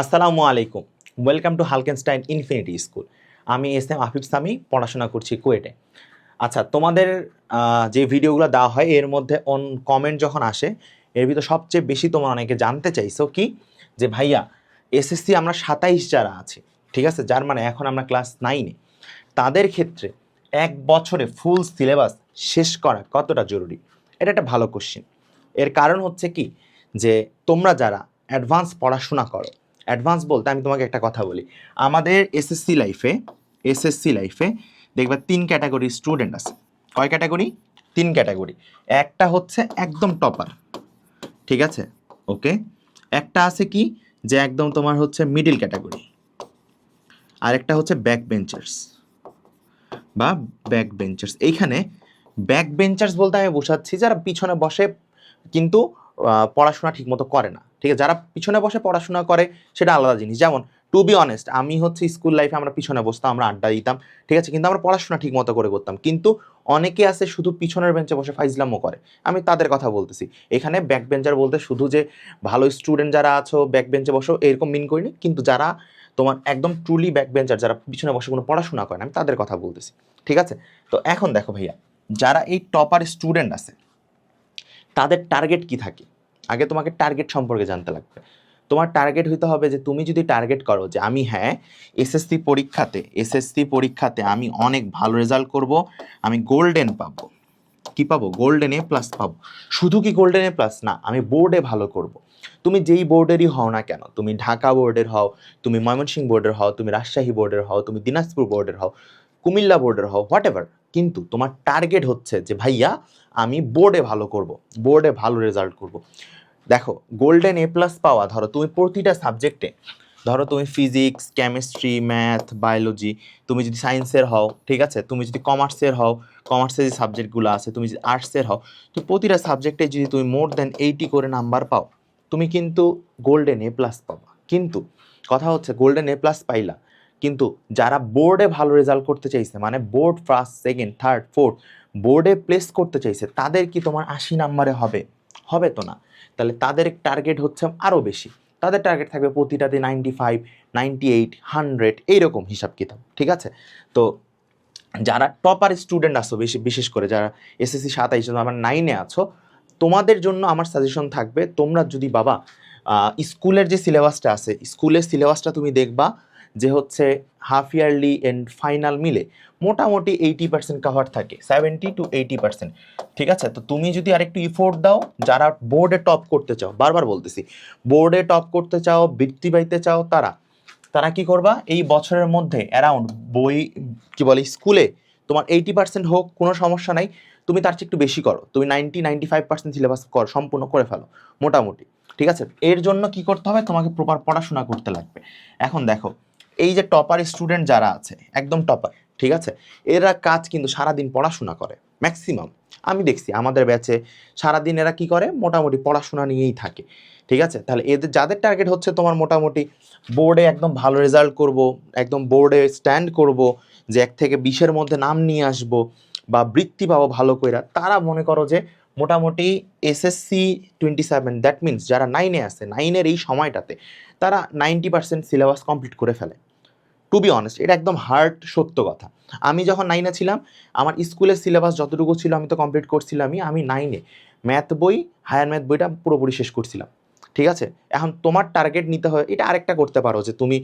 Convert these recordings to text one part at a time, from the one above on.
আসসালামু আলাইকুম। Welcome to Halkenstein infinity school আমি এস এম আফিফ সামি, পড়াশোনা করছি কুয়েটে। আচ্ছা তোমাদের যে ভিডিওগুলো দেওয়া হয়, এর মধ্যে অন কমেন্ট যখন আসে, এর ভিতরে সবচেয়ে বেশি তোমরা অনেকে জানতে চাইছো কি? যে ভাইয়া, এসএসসি আমরা সাতাইশ যারা আছি, ঠিক আছে? যার মানে এখন আমরা ক্লাস নাইনে তাদের ক্ষেত্রে এক বছরে ফুল সিলেবাস শেষ করা কতটা জরুরি? এটা একটা ভালো কোশ্চেন এর কারণ হচ্ছে কি? যে তোমরা যারা অ্যাডভান্স পড়াশোনা করো অ্যাডভান্স বলতে আমি তোমাকে একটা কথা বলি। আমাদের এসএসসি লাইফে এসএসসি লাইফে দেখবে তিন ক্যাটাগরি স্টুডেন্ট আছে। কয় ক্যাটাগরি তিন ক্যাটাগরি একটা হচ্ছে একদম টপার ঠিক আছে? ওকে? একটা আছে কি? যে একদম তোমার হচ্ছে মিডিল ক্যাটাগরি আরেকটা হচ্ছে ব্যাক বেঞ্চার্স বা ব্যাক বেঞ্চার্স এইখানে ব্যাক বেঞ্চার্স বলতে আমি বোঝাচ্ছি যারা পিছনে বসে কিন্তু পড়াশোনা ঠিকমতো করে না। ঠিক আছে? যারা পিছনে বসে পড়াশোনা করে, সেটা আলাদা জিনিস। যেমন টু বি অনেস্ট আমি হচ্ছে স্কুল লাইফে আমরা পিছনে বসতাম, আমরা আড্ডা দিতাম, ঠিক আছে? কিন্তু আমরা পড়াশোনা ঠিক মতো করে করতাম। কিন্তু অনেকে আছে শুধু পিছনের বেঞ্চে বসে ফাইজলামও করে। আমি তাদের কথা বলতেছি। এখানে ব্যাক বেঞ্চার বলতে শুধু যে ভালো স্টুডেন্ট যারা আছো ব্যাক বেঞ্চে বসো, এরকম মিন করিনি। কিন্তু যারা তোমার একদম ট্রুলি ব্যাক বেঞ্চার যারা পিছনে বসে কোনো পড়াশোনা করে না, আমি তাদের কথা বলতেছি। ঠিক আছে? তো এখন দেখো ভাইয়া, যারা এই টপার স্টুডেন্ট আছে, তাদের টার্গেট কি থাকে? আগে তোমাকে টার্গেট সম্পর্কে জানতে লাগবে। তোমার টার্গেট হইতে হবে যে তুমি যদি টার্গেট করো যে আমি হ্যাঁ এসএসসি পরীক্ষাতে এসএসসি পরীক্ষাতে আমি অনেক ভালো রেজাল্ট করব, আমি গোল্ডেন পাবো। কি পাবো? গোল্ডেন এ প্লাস পাবো। শুধু কি গোল্ডেন এ প্লাস না, আমি বোর্ডে ভালো করব। তুমি যেই বোর্ডেরই হও না কেন, তুমি ঢাকা বোর্ডের হও, তুমি ময়মনসিংহ বোর্ডের হও, তুমি রাজশাহী বোর্ডের হও, তুমি দিনাজপুর বোর্ডের হও, কুমিল্লা বোর্ডের হও হোয়াট এভার কিন্তু তোমার টার্গেট হচ্ছে যে, ভাইয়া, আমি বোর্ডে ভালো করব বোর্ডে ভালো রেজাল্ট করব। দেখো গোল্ডেন এ প্লাস পাওয়া, ধরো তুমি প্রতিটা সাবজেক্টে ধরো তুমি ফিজিক্স কেমিস্ট্রি ম্যাথ বায়োলজি তুমি যদি সায়েন্সের হও, ঠিক আছে? তুমি যদি কমার্সের হও কমার্সের যে সাবজেক্টগুলো আছে, তুমি যদি আর্টসের হও, তো প্রতিটা সাবজেক্টে যদি তুমি মোর দেন এইটি করে নাম্বার পাও, তুমি কিন্তু গোল্ডেন এ প্লাস পাবা। কিন্তু কথা হচ্ছে গোল্ডেন এ প্লাস পাইলা কিন্তু যারা বোর্ডে ভালো রেজাল্ট করতে চাইছে মানে board first second third fourth বোর্ডে প্লেস করতে চাইছে, তাদের কি তোমার আশি নাম্বারে হবে? হবে তো না। তাহলে তাদের টার্গেট হচ্ছে আরও বেশি। তাদের টার্গেট থাকবে প্রতিটাতে ninety five ninety eight hundred এইরকম হিসাব কিতাব, ঠিক আছে? তো যারা টপার স্টুডেন্ট আছো, বেশি, বিশেষ করে যারা এসএসসি সাতাইশ আমার নাইনে আছো, তোমাদের জন্য আমার সাজেশন থাকবে, তোমরা যদি বাবা স্কুলের যে সিলেবাসটা আছে স্কুলের সিলেবাসটা তুমি দেখবা যে হচ্ছে হাফ ইয়ারলি এন্ড ফাইনাল মিলে মোটামুটি এইটি পার্সেন্ট কাভার থাকে সেভেন্টি টু এইটি পার্সেন্ট ঠিক আছে? তো তুমি যদি আরেকটু ইফোর্ট দাও, যারা বোর্ডে টপ করতে চাও, বারবার বলতেছি বোর্ডে টপ করতে চাও, বৃত্তি পাইতে চাও, তারা তারা কি করবা? এই বছরের মধ্যে অ্যারাউন্ড বই, কি বলে স্কুলে তোমার এইটি পার্সেন্ট হোক, কোনো সমস্যা নাই, তুমি তার চেয়ে একটু বেশি করো। তুমি ninety ninety five percent syllabus কর, সম্পূর্ণ করে ফেলো, মোটামুটি। ঠিক আছে? এর জন্য কি করতে হবে? তোমাকে প্রপার পড়াশোনা করতে লাগবে। এখন দেখো এই যে টপার স্টুডেন্ট যারা আছে, একদম টপার ঠিক আছে? এরা কাজ কিন্তু সারাদিন পড়াশোনা করে ম্যাক্সিমাম আমি দেখছি, আমাদের ব্যাচে সারাদিন এরা কি করে? মোটামুটি পড়াশোনা নিয়েই থাকে, ঠিক আছে? তাহলে এদের, যাদের টার্গেট হচ্ছে তোমার মোটামুটি বোর্ডে একদম ভালো রেজাল্ট করব, একদম বোর্ডে স্ট্যান্ড করব, যে এক থেকে বিশের মধ্যে নাম নিয়ে আসব বা বৃত্তি পাবো ভালো কইরা, তারা মনে করো যে মোটামুটি SSC twenty seven that means যারা নাইনে আছে নাইনের এই সময়টাতে, তারা নাইনটি পার্সেন্ট সিলেবাস কমপ্লিট করে ফেলে। টু বি অনেস্ট এটা একদম হার্ড সত্য কথা। আমি যখন নাইনে ছিলাম, আমার স্কুলের সিলেবাস যতটুকু ছিল আমি তো কমপ্লিট করছিলামই, আমি নাইনে ম্যাথ বই হায়ার ম্যাথ বইটা পুরোপুরি শেষ করছিলাম। ঠিক আছে? এখন তোমার টার্গেট নিতে হয়, এটা আরেকটা করতে পারো যে তুমি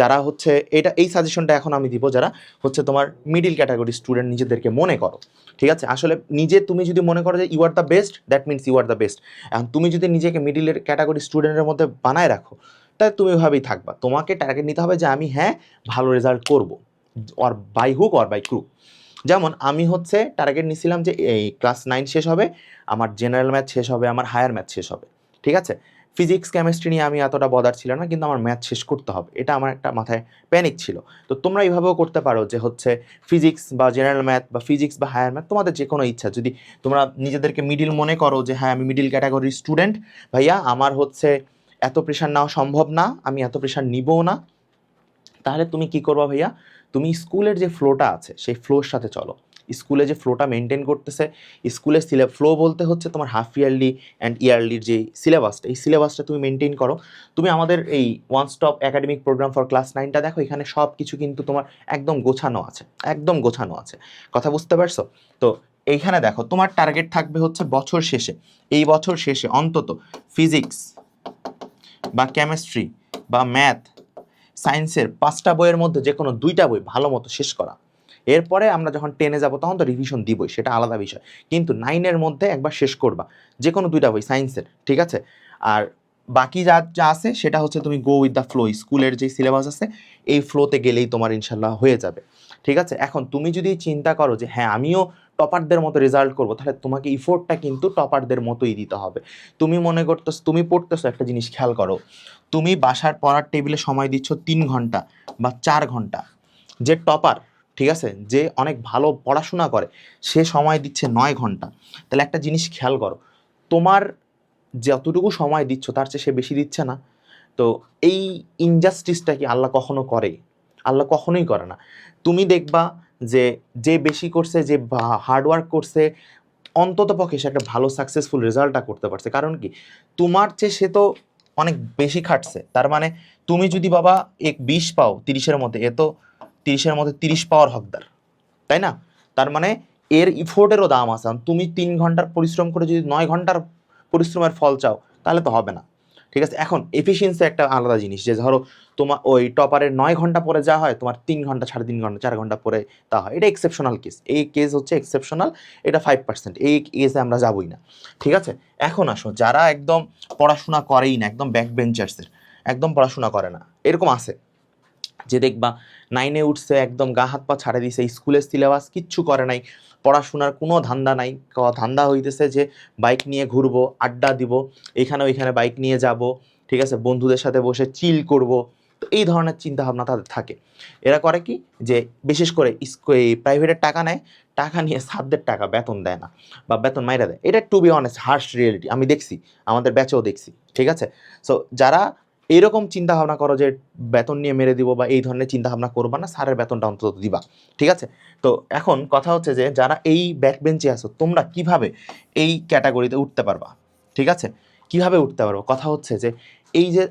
যারা হচ্ছে, এটা, এই সাজেশনটা এখন আমি দিব যারা হচ্ছে তোমার মিডিল ক্যাটাগরি স্টুডেন্ট নিজেদেরকে মনে করো, ঠিক আছে? আসলে নিজে তুমি যদি মনে করো যে you are the best that means you are the best এখন তুমি যদি নিজেকে মিডিলের ক্যাটাগরি স্টুডেন্টের মধ্যে বানায় রাখো, তাহলে তুমি ওইভাবেই থাকবা। তোমাকে টার্গেট নিতে হবে যে আমি হ্যাঁ ভালো রেজাল্ট করব or by hook or by crook যেমন আমি হচ্ছে টার্গেট নিছিলাম যে এই ক্লাস নাইন শেষ হবে, আমার জেনারেল ম্যাথ শেষ হবে, আমার হায়ার ম্যাথ শেষ হবে, ঠিক আছে? ফিজিক্স কেমিস্ট্রি নিয়ে আমি এতটা বদার ছিল না, কিন্তু আমার ম্যাথ শেষ করতে হবে। এটা আমার একটা মাথায় প্যানিক ছিল। তো তোমরা এইভাবেও করতে পারো যে হচ্ছে ফিজিক্স বা জেনারেল ম্যাথ বা ফিজিক্স বা হায়ার ম্যাথ তোমাদের যে কোনো ইচ্ছা। যদি তোমরা নিজেদেরকে মিডিল মনে করো যে হ্যাঁ আমি মিডিল ক্যাটাগরির স্টুডেন্ট ভাইয়া আমার হচ্ছে এত প্রেশার নেওয়া সম্ভব না, আমি এত প্রেশার নিবও না। তাহলে তুমি কি করবা ভাইয়া? তুমি স্কুলের যে ফ্লোটা আছে, সেই ফ্লোর সাথে চলো। স্কুলে যে ফ্লোটা মেনটেন করতেছে, স্কুলের সিলে ফ্লো বলতে হচ্ছে তোমার হাফ ইয়ারলি অ্যান্ড ইয়ারলির যে সিলেবাসটা এই সিলেবাসটা তুমি মেনটেন করো। তুমি আমাদের এই one stop academic program for class নাইনটা দেখো, এখানে সব কিছু কিন্তু তোমার একদম গোছানো আছে, একদম গোছানো আছে। কথা বুঝতে পারছ? তো এইখানে দেখো, তোমার টার্গেট থাকবে হচ্ছে বছর শেষে। এই বছর শেষে অন্তত ফিজিক্স বা কেমিস্ট্রি বা ম্যাথ সায়েন্সের পাঁচটা বইয়ের মধ্যে যে কোনো দুইটা বই ভালো মতো শেষ করা। এরপরে আমরা যখন টেনে যাব, তখন তো রিভিশন দিবই, সেটা আলাদা বিষয়। কিন্তু নাইনের মধ্যে একবার শেষ করবা যে কোনো দুইটা বই সায়েন্সের ঠিক আছে? আর বাকি যা যা আছে, সেটা হচ্ছে তুমি গো উইথ দ্য ফ্লো স্কুলের যে সিলেবাস আছে, এই ফ্লোতে গেলেই তোমার ইনশাল্লাহ হয়ে যাবে, ঠিক আছে? এখন তুমি যদি চিন্তা করো যে হ্যাঁ আমিও টপারদের মতো রেজাল্ট করব, তাহলে তোমাকে ইফোর্টটা কিন্তু টপারদের মতোই দিতে হবে। তুমি মনে করতো তুমি পড়তেছো একটা জিনিস খেয়াল করো, তুমি বাসার পড়ার টেবিলে সময় দিচ্ছ তিন ঘণ্টা বা চার ঘণ্টা। যে টপার ঠিক আছে? যে অনেক ভালো পড়াশোনা করে, সে সময় দিচ্ছে নয় ঘণ্টা। তাহলে একটা জিনিস খেয়াল করো, তোমার যতটুকু সময় দিচ্ছ, তার চেয়ে সে বেশি দিচ্ছে না। তো এই ইনজাস্টিসটা কি আল্লাহ কখনো করে? আল্লাহ কখনোই করে না। তুমি দেখবা যে যে বেশি করছে, যে হার্ডওয়ার্ক করছে, অন্তত পক্ষে সে একটা ভালো সাকসেসফুল রেজাল্টটা করতে পারছে। কারণ কি? তোমার চেয়ে সে তো অনেক বেশি খাটছে। তার মানে তুমি যদি বাবা এক বিশ পাও তিরিশের মধ্যে, এ তো তিরিশের মধ্যে তিরিশ পাওয়ার হকদার, তাই না? তার মানে এর ইফোর্টেরও দাম আছে। তুমি তিন ঘণ্টার পরিশ্রম করে যদি নয় ঘণ্টার পরিশ্রমের ফল চাও, তাহলে তো হবে না। ঠিক আছে? এখন এফিসিয়েন্সি একটা আলাদা জিনিস যে ধরো তোমার ওই টপারের নয় ঘণ্টা পরে যা হয়, তোমার তিন ঘণ্টা, সাড়ে তিন ঘণ্টা, চার ঘণ্টা পরে তা হয়। এটা এক্সেপশনাল কেস এই কেস হচ্ছে এক্সেপশনাল এটা ফাইভ পার্সেন্ট এই কেসে আমরা যাবই না। ঠিক আছে? এখন আসো, যারা একদম পড়াশোনা করেই না, একদম ব্যাক বেঞ্চার্সের একদম পড়াশোনা করে না, এরকম আছে। যে দেখবা নাইনে উঠছে, একদম গা হাত পা ছাড়ে দিছে, স্কুলের সিলেবাস কিচ্ছু করে নাই, পড়াশোনার কোনো ধান্দা নাই ধান্দা হইতেছে যে বাইক নিয়ে ঘুরবো, আড্ডা দিব, এখানে ওইখানে বাইক নিয়ে যাব, ঠিক আছে, বন্ধুদের সাথে বসে চিল করব, তো এই ধরনের চিন্তা ভাবনা তাদের থাকে। এরা করে কি যে বিশেষ করে এই প্রাইভেটের টাকা নেয়, টাকা নিয়ে সাতদের টাকা বেতন দেয় না, বা বেতন মাইরা দেয়। এটা to be honest harsh reality আমি দেখছি, আমাদের ব্যাচেও দেখছি, ঠিক আছে? সো যারা এরকম চিন্তা ভাবনা করো যে বেতন নিয়ে মেরে দিব বা এই ধরনের চিন্তা ভাবনা করবা না, স্যারের বেতনটা অন্তত দিবা, ঠিক আছে? তো এখন কথা হচ্ছে যে যারা এই ব্যাক বেঞ্চে আছো, তোমরা কীভাবে এই ক্যাটাগরিতে উঠতে পারবা, ঠিক আছে? কীভাবে উঠতে পারব? কথা হচ্ছে যে এই যে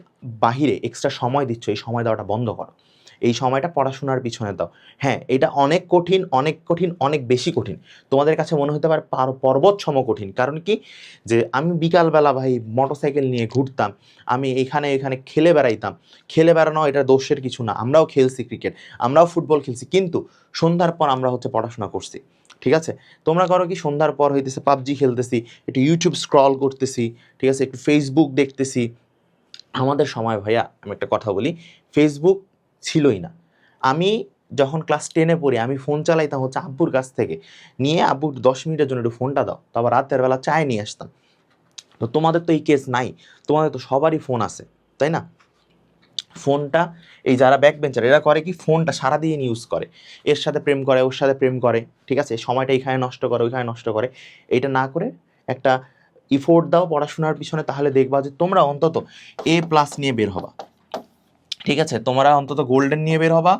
বাহিরে এক্সট্রা সময় দিচ্ছ, এই সময় দেওয়াটা বন্ধ করো। এই সময়টা পড়াশোনার পিছনে দাও। হ্যাঁ এটা অনেক কঠিন অনেক কঠিন, অনেক বেশি কঠিন। তোমাদের কাছে মনে হতে পারে পার- পর্বত সম কঠিন। কারণ কি? যে আমি বিকালবেলা ভাই মোটরসাইকেল নিয়ে ঘুরতাম, আমি এখানে এখানে খেলে বেড়াইতাম। খেলে বেড়ানো এটা দোষের কিছু না। আমরাও খেলছি ক্রিকেট আমরাও ফুটবল খেলছি। কিন্তু সন্ধ্যার পর আমরা হচ্ছে পড়াশোনা করছি। ঠিক আছে? তোমরা করো কি? সন্ধ্যার পর হইতেছে পাবজি খেলতেছি, একটু ইউটিউব স্ক্রল করতেছি, ঠিক আছে? একটু ফেসবুক দেখতেছি। আমাদের সময় ভাইয়া, আমি একটা কথা বলি। ফেসবুক ছিলই না। আমি যখন ক্লাস টেনে পড়ি, আমি ফোন চালাইতাম হচ্ছে আব্বুর কাছ থেকে। নিয়ে আব্বু দশ মিনিটের জন্য একটু ফোনটা দাও তারপর রাতের বেলা চায় নিয়ে আসতাম। তো তোমাদের তো এই কেস নাই, তোমাদের তো সবারই ফোন আছে, তাই না? ফোনটা এই যারা ব্যাক বেঞ্চার এরা করে কি ফোনটা সারাদিন ইউজ করে। এর সাথে প্রেম করে, ওর সাথে প্রেম করে, ঠিক আছে? সময়টা এখানে নষ্ট করে, ওইখানে নষ্ট করে। এইটা না করে একটা ইফোর্ট দাও পড়াশোনার পিছনে, তাহলে দেখবা যে তোমরা অন্তত এ প্লাস নিয়ে বের হবা। ঠিক আছে? তোমরা অন্তত গোল্ডেন নিয়ে বের হবা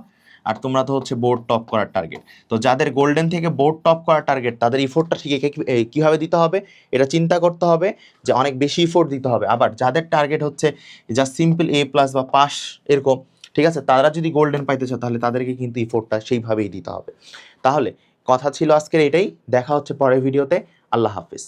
আর তোমরা তো হচ্ছে বোর্ড টপ করার টার্গেট তো যাদের গোল্ডেন থেকে বোর্ড টপ করার টার্গেট তাদের ইফোর্টটা ঠিক কীভাবে দিতে হবে? এটা চিন্তা করতে হবে যে অনেক বেশি ইফোর্ট দিতে হবে। আবার যাদের টার্গেট হচ্ছে যা সিম্পল এ প্লাস বা পাস এরকম, ঠিক আছে? তারা যদি গোল্ডেন পাইতে চায় তাহলে তাদেরকে কিন্তু ইফোর্টটা সেইভাবেই দিতে হবে। তাহলে কথা ছিল আজকের এটাই। দেখা হচ্ছে পরের ভিডিওতে আল্লাহ হাফিজ।